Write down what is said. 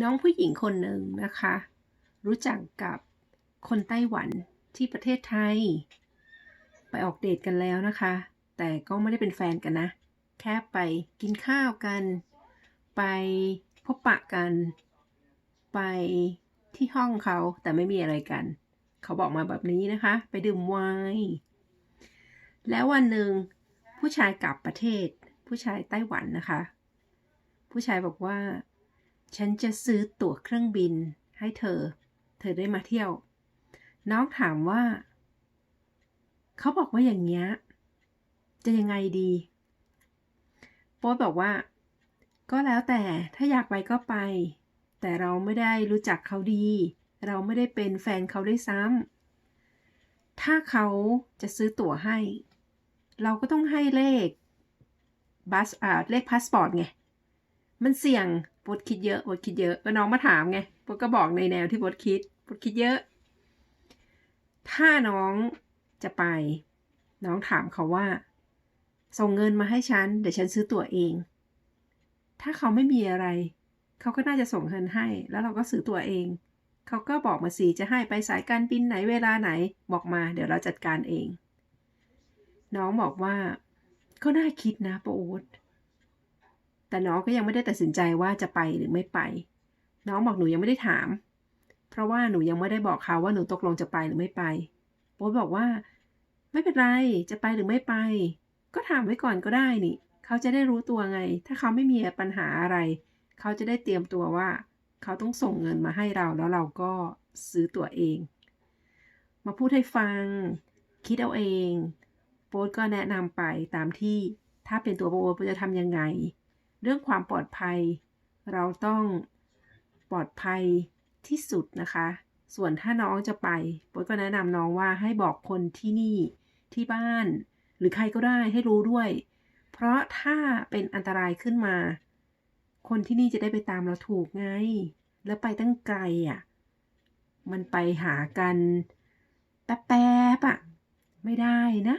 น้องผู้หญิงคนหนึ่งนะคะ รู้จักกับคนไต้หวันที่ประเทศไทย ไปออกเดทกันแล้วนะคะ แต่ก็ไม่ได้เป็นแฟนกันนะ แค่ไปกินข้าวกัน ไปพบปะกัน ไปที่ห้องเขาแต่ไม่มีอะไรกัน เขาบอกมาแบบนี้นะคะ ไปดื่มไวน์แล้ววันหนึ่งผู้ชายกลับประเทศ ผู้ชายไต้หวันนะคะ ผู้ชายบอกว่า ฉันจะซื้อตั๋วเครื่องบินให้เธอ เธอได้มาเที่ยว น้องถามว่า เขาบอกว่าอย่างเงี้ย จะยังไงดี โป๊ตบอกว่า ก็แล้วแต่ถ้าอยากไปก็ไป แต่เราไม่ได้รู้จักเขาดี เราไม่ได้เป็นแฟนเขาได้วยซ้ำถ้าเขาจะซื้อตั๋วให้ เราก็ต้องให้เลขบัสอ่าเลขพาสปอร์ตไง มันเสี่ยงปวดคิดเยอะปวดคิดเยอะก็น้องมาถามไงปวดก็บอกในแนวที่ปวดคิดปวดคิดเยอะ ถ้าน้องจะไป น้องถามเขาว่า ส่งเงินมาให้ฉัน เดี๋ยวฉันซื้อตั๋วเอง ถ้าเขาไม่มีอะไร เขาก็น่าจะส่งเงินให้ แล้วเราก็ซื้อตั๋วเอง เขาก็บอกมาสิจะให้ไปสายการบินไหนเวลาไหน บอกมา เดี๋ยวเราจัดการเอง น้องบอกว่าก็น่าคิดนะปาโอ๊ต แต่น้องก็ยังไม่ได้ตัดสินใจว่าจะไปหรือไม่ไป น้องบอกหนูยังไม่ได้ถาม เพราะว่าหนูยังไม่ได้บอกเขาว่าหนูตกลงจะไปหรือไม่ไปโอ๊ตบอกว่า ไม่เป็นไรจะไปหรือไม่ไป ก็ถามไว้ก่อนก็ได้นี่ เขาจะได้รู้ตัวไง ถ้าเขาไม่มีปัญหาอะไร เขาจะได้เตรียมตัวว่า เขาต้องส่งเงินมาให้เราแล้วเราก็ซื้อตั๋วเอง มาพูดให้ฟัง คิดเอาเองโป๊ตก็แนะนำไปตามที่ถ้าเป็นตัวโป๊ตโป๊ตจะทำยังไง เรื่องความปลอดภัย เราต้องปลอดภัยที่สุดนะคะ ส่วนถ้าน้องจะไปโป๊ก็แนะนำน้องว่าให้บอกคนที่นี่ที่บ้าน หรือใครก็ได้ให้รู้ด้วย เพราะถ้าเป็นอันตรายขึ้นมา คนที่นี่จะได้ไปตามเราถูกไง แล้วไปตั้งไกลอะ มันไปหากันแป๊บๆอะ ไม่ได้นะ